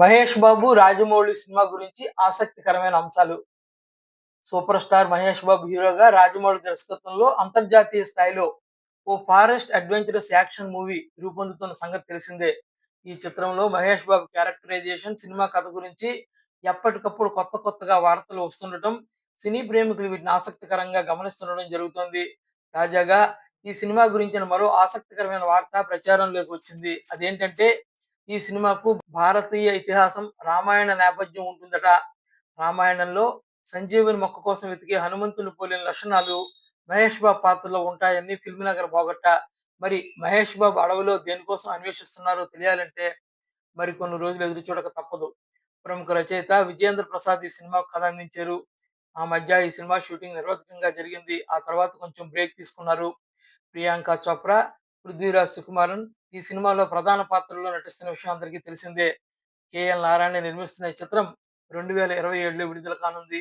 Mahesh Babu Rajamouli cinema గురించి ఆసక్తికరమైన అంశాలు. సూపర్ స్టార్ మహేష్ బాబు హీరోగా రాజమౌళి దర్శకత్వంలో అంతర్జాతీయ స్థాయిలో ఓ ఫారెస్ట్ అడ్వెంచరస్ యాక్షన్ మూవీ రూపొందుతున్న సంగతి తెలిసిందే. ఈ చిత్రంలో మహేష్ బాబు క్యారెక్టరైజేషన్ సినిమా కథ గురించి ఎప్పటికప్పుడు కొత్త కొత్తగా వార్తలు వస్తుండటం సినీ ప్రేమికులు వీటిని ఆసక్తికరంగా గమనిస్తుండడం జరుగుతోంది. తాజాగా ఈ సినిమా గురించిన మరో ఆసక్తికరమైన వార్త ప్రచారంలోకి వచ్చింది. అదేంటంటే ఈ సినిమాకు భారతీయ ఇతిహాసం రామాయణ నేపథ్యం ఉంటుందట. రామాయణంలో సంజీవుని మొక్క కోసం వెతికే హనుమంతుని పోలిన లక్షణాలు మహేష్ బాబు పాత్రలో ఉంటాయని ఫిల్మ్ నగర్ పోగొట్ట మరి మహేష్ బాబు అడవిలో దేనికోసం అన్వేషిస్తున్నారో తెలియాలంటే మరి కొన్ని రోజులు ఎదురు చూడక తప్పదు. ప్రముఖ రచయిత విజయేంద్ర ప్రసాద్ ఈ సినిమాకు కథ అందించారు ఆ మధ్య ఈ సినిమా షూటింగ్ నిర్వాతకంగా జరిగింది. ఆ తర్వాత కొంచెం బ్రేక్ తీసుకున్నారు. ప్రియాంక చోప్రా పృథ్వీరాజ్ సుకుమారన్ ఈ సినిమాలో ప్రధాన పాత్రల్లో నటిస్తున్న విషయం అందరికీ తెలిసిందే. కేఎల్ నారాయణ నిర్మిస్తున్న ఈ చిత్రం రెండు వేల ఇరవై ఏడులో విడుదల కానుంది.